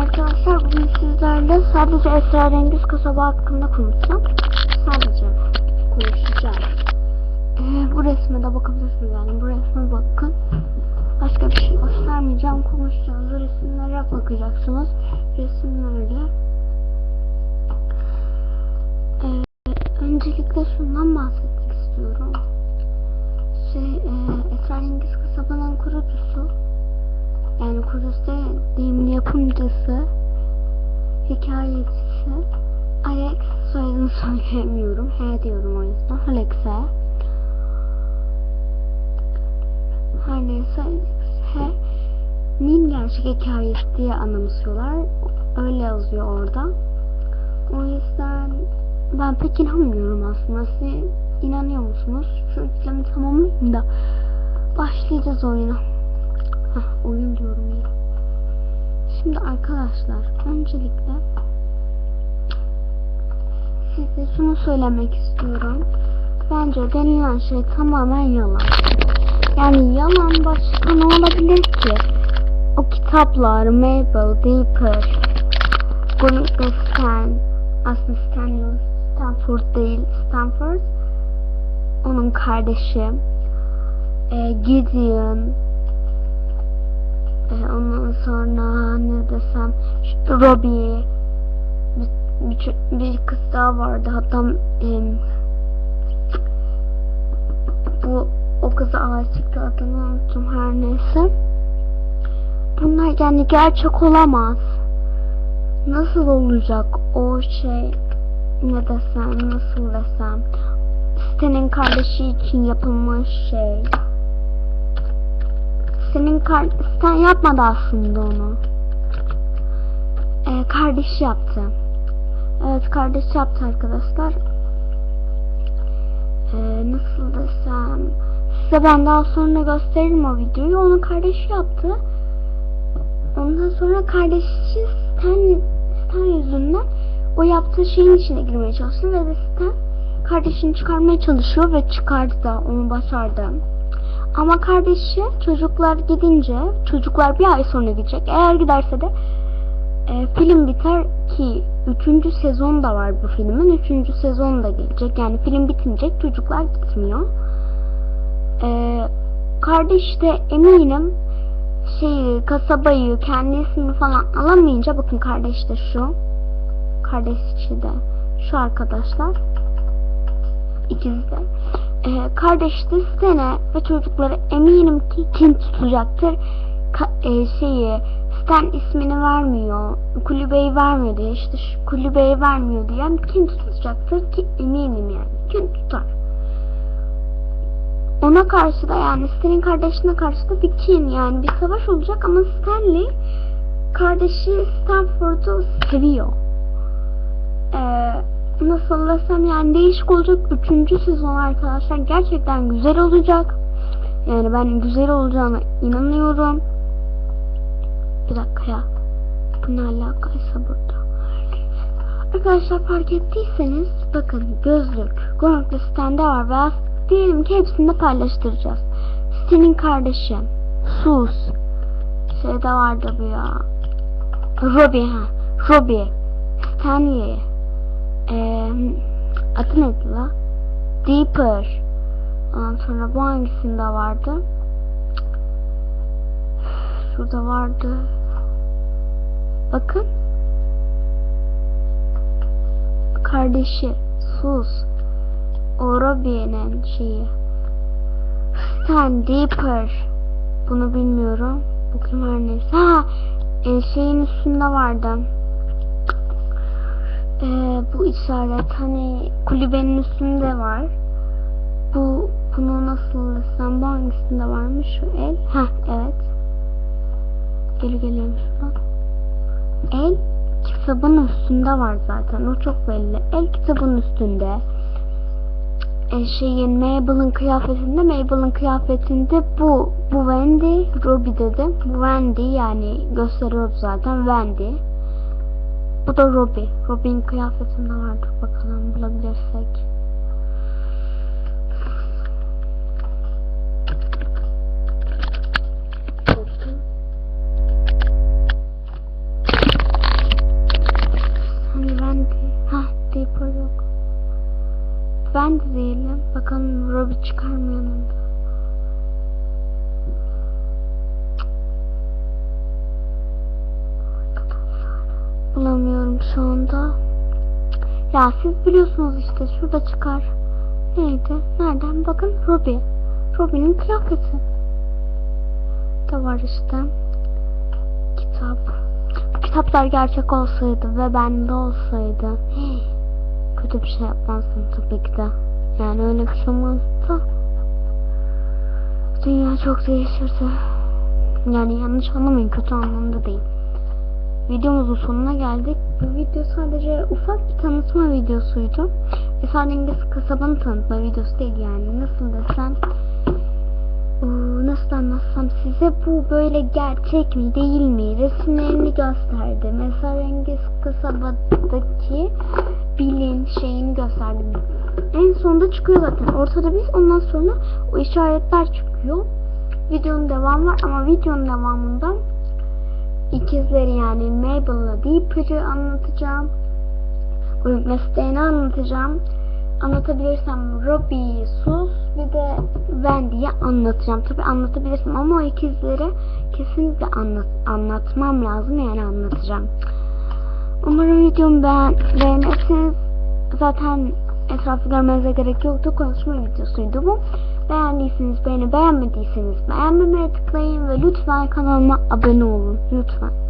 arkadaşlar bugün sizlerle sadece esrarengiz kasaba hakkında konuşacağım. Sadece konuşacağım. Ee, bu resme de bakabilirsiniz yani bu resme bakın. Başka bir şey göstermeyeceğim. Konuşacağız. Resimlere bakacaksınız. Resimlerle. Ee, öncelikle şundan bahsetmek istiyorum. Yani kurucusu deyim yapımcısı hikayecisi Alex soyadını söyleyemiyorum. He diyorum o yüzden. Alex'e. Her neyse Nin gerçek hikayesi diye anımsıyorlar. Öyle yazıyor orada. O yüzden ben pek inanmıyorum aslında. Siz inanıyor musunuz? Şu işlemi tamamlayayım da başlayacağız oyuna. Heh, oyun diyorum ya. Şimdi arkadaşlar öncelikle size şunu söylemek istiyorum. Bence denilen şey tamamen yalan. Yani yalan başka ne olabilir ki? O kitaplar, Mabel, Dipper, Gunnar Stan, aslında Stan yok, Stanford değil, Stanford, onun kardeşi, e, Gideon, sonra ne desem, şu Robbie, bir, bir, bir kız daha vardı hatta em, bu o kıza aşıktı adını unuttum her neyse. Bunlar yani gerçek olamaz. Nasıl olacak o şey ne desem nasıl desem Stan'in kardeşi için yapılmış şey. Senin kar Stan yapmadı aslında onu. Ee, kardeşi yaptı. Evet kardeşi yaptı arkadaşlar. Ee, nasıl desem size ben daha sonra gösteririm o videoyu. Onun kardeşi yaptı. Ondan sonra kardeşi Stan, Stan yüzünden o yaptığı şeyin içine girmeye çalıştı ve Stan kardeşini çıkarmaya çalışıyor ve çıkardı da onu başardı. Ama kardeşi çocuklar gidince çocuklar bir ay sonra gidecek. Eğer giderse de e, film biter ki 3. sezon da var bu filmin. 3. sezon da gelecek. Yani film bitince çocuklar gitmiyor. E, kardeş de eminim şeyi kasabayı kendi ismini falan alamayınca bakın kardeş de şu kardeşi de şu arkadaşlar ikizi de ee, kardeş de Stan'e ve çocuklara eminim ki kim tutacaktır Ka- e, şeyi Stan ismini vermiyor kulübeyi vermiyor diye işte şu kulübeyi vermiyor diye kim tutacaktır ki eminim yani kim tutar ona karşı da yani Stan'in kardeşine karşı da bir kin yani bir savaş olacak ama Stanley kardeşi Stanford'u seviyor. Ee, nasıl desem yani değişik olacak. Üçüncü sezon arkadaşlar gerçekten güzel olacak. Yani ben güzel olacağına inanıyorum. Bir dakika ya. Bu ne alakaysa burada. Arkadaşlar fark ettiyseniz bakın gözlük Gonk ve Stan'de var ve diyelim ki hepsini de paylaştıracağız. Stan'in kardeşi Sus şeyde vardı bu ya Robbie ha Robbie Stanley ee, adı neydi la? Deeper ondan sonra bu hangisinde vardı? Şurada vardı. Bakın. Kardeşi Sus. O Robbie'nin şeyi. Stan Deeper. Bunu bilmiyorum. Kim her neyse. Ha, e, şeyin üstünde vardı. E, bu işaret hani kulübenin üstünde var. Bu bunu nasıl desem bu hangisinde varmış şu el? Ha evet. Geri geliyorum şuradan. El kitabın üstünde var zaten. O çok belli. El kitabın üstünde. E, şeyin Mabel'ın kıyafetinde Mabel'ın kıyafetinde bu bu Wendy Robbie dedi. Bu Wendy yani gösteriyor zaten Wendy. Bu da Robbie. Robbie'nin kıyafetinde vardır. Bakalım bulabilirsek. Hani ben de... Hah, Deeper yok. Ben de değilim. Bakalım Robbie çıkar mı yanımda? Bulamıyorum şu anda. Ya siz biliyorsunuz işte şurada çıkar. Neydi? Nereden? Bakın Robbie. Robbie'nin kıyafeti. Da var işte. Kitap. Kitaplar gerçek olsaydı ve bende olsaydı kötü bir şey yapmazdım tabii ki de. Yani öyle bir şey olmazdı da. Dünya çok değişirdi. Yani yanlış anlamayın kötü anlamda değil. Videomuzun sonuna geldik. Bu video sadece ufak bir tanıtma videosuydu. Esrarengiz kasabanı tanıtma videosu değil yani. Nasıl desem Ee, nasıl anlatsam size bu böyle gerçek mi değil mi resimlerini gösterdim. Esrarengiz kasabadaki bilin şeyini gösterdim. En sonunda çıkıyor zaten. Ortada biz ondan sonra o işaretler çıkıyor. Videonun devamı var ama videonun devamında ikizleri yani Mabel'la Deeper'ı anlatacağım. Grup mesleğini anlatacağım. Anlatabilirsem Robbie'yi sus bir de Wendy'yi anlatacağım. Tabi anlatabilirsem ama o ikizleri kesinlikle anlat, anlatmam lazım yani anlatacağım. Umarım videomu beğen. Zaten etrafı görmenize gerek yoktu. Konuşma videosuydu bu. Beğendiyseniz beğeni, beğenmediyseniz beğenmemeye tıklayın ve lütfen kanalıma abone olun. Lütfen.